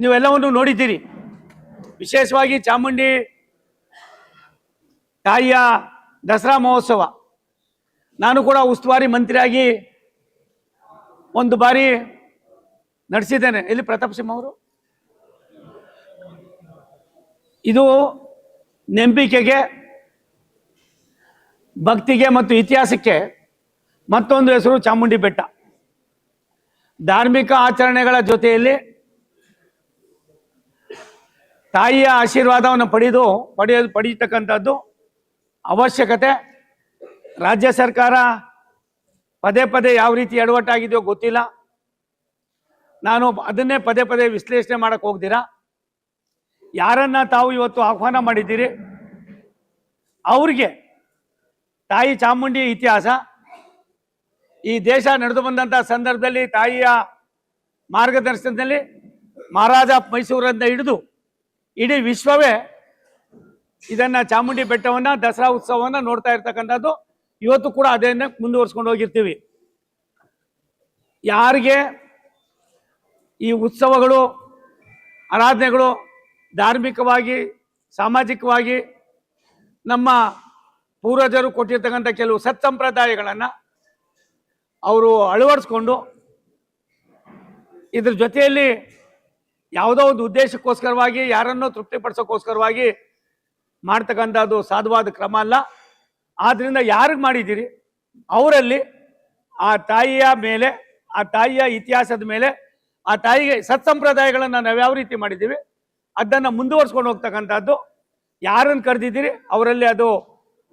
ನೀವೆಲ್ಲವನ್ನು ನೋಡಿದ್ದೀರಿ. ವಿಶೇಷವಾಗಿ ಚಾಮುಂಡಿ ತಾಯಿಯ ದಸರಾ ಮಹೋತ್ಸವ. ನಾನು ಕೂಡ ಉಸ್ತುವಾರಿ ಮಂತ್ರಿಯಾಗಿ ಒಂದು ಬಾರಿ ನಡೆಸಿದ್ದೇನೆ. ಎಲ್ಲಿ ಪ್ರತಾಪ್ ಸಿಂಹ ಅವರು? ಇದು ನಂಬಿಕೆಗೆ, ಭಕ್ತಿಗೆ ಮತ್ತು ಇತಿಹಾಸಕ್ಕೆ ಮತ್ತೊಂದು ಹೆಸರು ಚಾಮುಂಡಿ ಬೆಟ್ಟ. ಧಾರ್ಮಿಕ ಆಚರಣೆಗಳ ಜೊತೆಯಲ್ಲಿ ತಾಯಿಯ ಆಶೀರ್ವಾದವನ್ನು ಪಡೆದು, ಪಡೆಯೋದು, ಪಡೀತಕ್ಕಂಥದ್ದು ಅವಶ್ಯಕತೆ. ರಾಜ್ಯ ಸರ್ಕಾರ ಪದೇ ಪದೇ ಯಾವ ರೀತಿ ಎಡವಟ್ಟಾಗಿದೆಯೋ ಗೊತ್ತಿಲ್ಲ. ನಾನು ಅದನ್ನೇ ಪದೇ ಪದೇ ವಿಶ್ಲೇಷಣೆ ಮಾಡಕ್ಕೆ ಹೋಗ್ದಿರಾ ಯಾರನ್ನ ತಾವು ಇವತ್ತು ಆಹ್ವಾನ ಮಾಡಿದ್ದೀರಿ? ಅವ್ರಿಗೆ ತಾಯಿ ಚಾಮುಂಡಿ ಇತಿಹಾಸ, ಈ ದೇಶ ನಡೆದು ಬಂದಂಥ ಸಂದರ್ಭದಲ್ಲಿ ತಾಯಿಯ ಮಾರ್ಗದರ್ಶನದಲ್ಲಿ ಮಹಾರಾಜ ಮೈಸೂರಿಂದ ಹಿಡಿದು ಇಡೀ ವಿಶ್ವವೇ ಇದನ್ನ ಚಾಮುಂಡಿ ಬೆಟ್ಟವನ್ನ ದಸರಾ ಉತ್ಸವವನ್ನ ನೋಡ್ತಾ ಇರ್ತಕ್ಕಂಥದ್ದು. ಇವತ್ತು ಕೂಡ ಅದನ್ನ ಮುಂದುವರ್ಸ್ಕೊಂಡು ಹೋಗಿರ್ತೀವಿ. ಯಾರಿಗೆ ಈ ಉತ್ಸವಗಳು, ಆರಾಧನೆಗಳು ಧಾರ್ಮಿಕವಾಗಿ, ಸಾಮಾಜಿಕವಾಗಿ ನಮ್ಮ ಪೂರ್ವಜರು ಕೊಟ್ಟಿರ್ತಕ್ಕಂಥ ಕೆಲವು ಸತ್ಸಂಪ್ರದಾಯಗಳನ್ನು ಅವರು ಅಳವಡಿಸ್ಕೊಂಡು ಇದ್ರ ಜೊತೆಯಲ್ಲಿ ಯಾವುದೋ ಒಂದು ಉದ್ದೇಶಕ್ಕೋಸ್ಕರವಾಗಿ, ಯಾರನ್ನೋ ತೃಪ್ತಿಪಡಿಸೋಕ್ಕೋಸ್ಕರವಾಗಿ ಮಾಡ್ತಕ್ಕಂಥದ್ದು ಸಾಧುವಾದ ಕ್ರಮ ಅಲ್ಲ. ಆದ್ದರಿಂದ ಯಾರಿಗೆ ಮಾಡಿದ್ದೀರಿ? ಅವರಲ್ಲಿ ಆ ತಾಯಿಯ ಮೇಲೆ, ಆ ತಾಯಿಯ ಇತಿಹಾಸದ ಮೇಲೆ, ಆ ತಾಯಿಗೆ ಸತ್ಸಂಪ್ರದಾಯಗಳನ್ನು ನಾವು ಯಾವ ರೀತಿ ಮಾಡಿದ್ದೀವಿ? ಅದನ್ನು ಮುಂದುವರ್ಸ್ಕೊಂಡು ಹೋಗ್ತಕ್ಕಂಥದ್ದು. ಯಾರನ್ನು ಕರೆದಿದ್ದೀರಿ? ಅವರಲ್ಲಿ ಅದು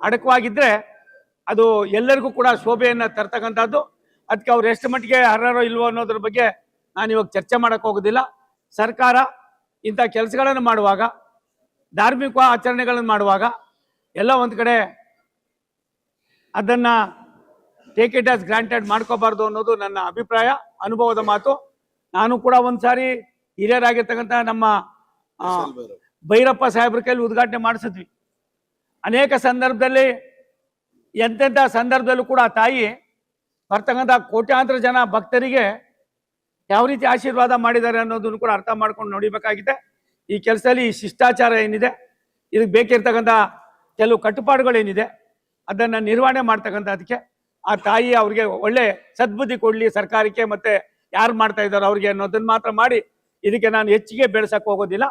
ಅಡಕವಾಗಿದ್ದರೆ ಅದು ಎಲ್ಲರಿಗೂ ಕೂಡ ಶೋಭೆಯನ್ನು ತರ್ತಕ್ಕಂಥದ್ದು. ಅದಕ್ಕೆ ಅವ್ರು ಎಷ್ಟು ಮಟ್ಟಿಗೆ ಅರ್ಹರೋ ಇಲ್ವೋ ಅನ್ನೋದ್ರ ಬಗ್ಗೆ ನಾನು ಇವಾಗ ಚರ್ಚೆ ಮಾಡೋಕ್ಕೆ ಹೋಗೋದಿಲ್ಲ. ಸರ್ಕಾರ ಇಂಥ ಕೆಲಸಗಳನ್ನು ಮಾಡುವಾಗ ಧಾರ್ಮಿಕ ಆಚರಣೆಗಳನ್ನು ಮಾಡುವಾಗ ಎಲ್ಲ ಒಂದು ಕಡೆ ಅದನ್ನು ಟೇಕ್ ಇಟ್ ಆಸ್ ಗ್ರಾಂಟೆಡ್ ಮಾಡ್ಕೋಬಾರ್ದು ಅನ್ನೋದು ನನ್ನ ಅಭಿಪ್ರಾಯ ಅನುಭವದ ಮಾತು. ನಾನು ಕೂಡ ಒಂದು ಸಾರಿ ಹಿರಿಯರಾಗಿರ್ತಕ್ಕಂಥ ನಮ್ಮ ಭೈರಪ್ಪ ಸಾಹೇಬ್ರ ಕೈಲಿ ಉದ್ಘಾಟನೆ ಮಾಡಿಸಿದ್ವಿ. ಅನೇಕ ಸಂದರ್ಭದಲ್ಲಿ ಎಂತೆಂಥ ಸಂದರ್ಭದಲ್ಲೂ ಕೂಡ ತಾಯಿ ಬರ್ತಕ್ಕಂಥ ಕೋಟ್ಯಾಂತರ ಜನ ಭಕ್ತರಿಗೆ ಯಾವ ರೀತಿ ಆಶೀರ್ವಾದ ಮಾಡಿದ್ದಾರೆ ಅನ್ನೋದನ್ನು ಕೂಡ ಅರ್ಥ ಮಾಡ್ಕೊಂಡು ನೋಡಿಬೇಕಾಗಿದೆ. ಈ ಕೆಲಸದಲ್ಲಿ ಈ ಶಿಷ್ಟಾಚಾರ ಏನಿದೆ, ಇದಕ್ಕೆ ಬೇಕಿರ್ತಕ್ಕಂಥ ಕೆಲವು ಕಟ್ಟುಪಾಡುಗಳೇನಿದೆ, ಅದನ್ನು ನಿರ್ವಹಣೆ ಮಾಡ್ತಕ್ಕಂಥ ಅದಕ್ಕೆ ಆ ತಾಯಿ ಅವ್ರಿಗೆ ಒಳ್ಳೆ ಸದ್ಬುದ್ಧಿ ಕೊಡಲಿ ಸರ್ಕಾರಕ್ಕೆ ಮತ್ತೆ ಯಾರು ಮಾಡ್ತಾ ಇದ್ದಾರೋ ಅವ್ರಿಗೆ ಅನ್ನೋದನ್ನು ಮಾತ್ರ ಮಾಡಿ, ಇದಕ್ಕೆ ನಾನು ಹೆಚ್ಚಿಗೆ ಬೆಳೆಸಕ್ಕೆ ಹೋಗೋದಿಲ್ಲ.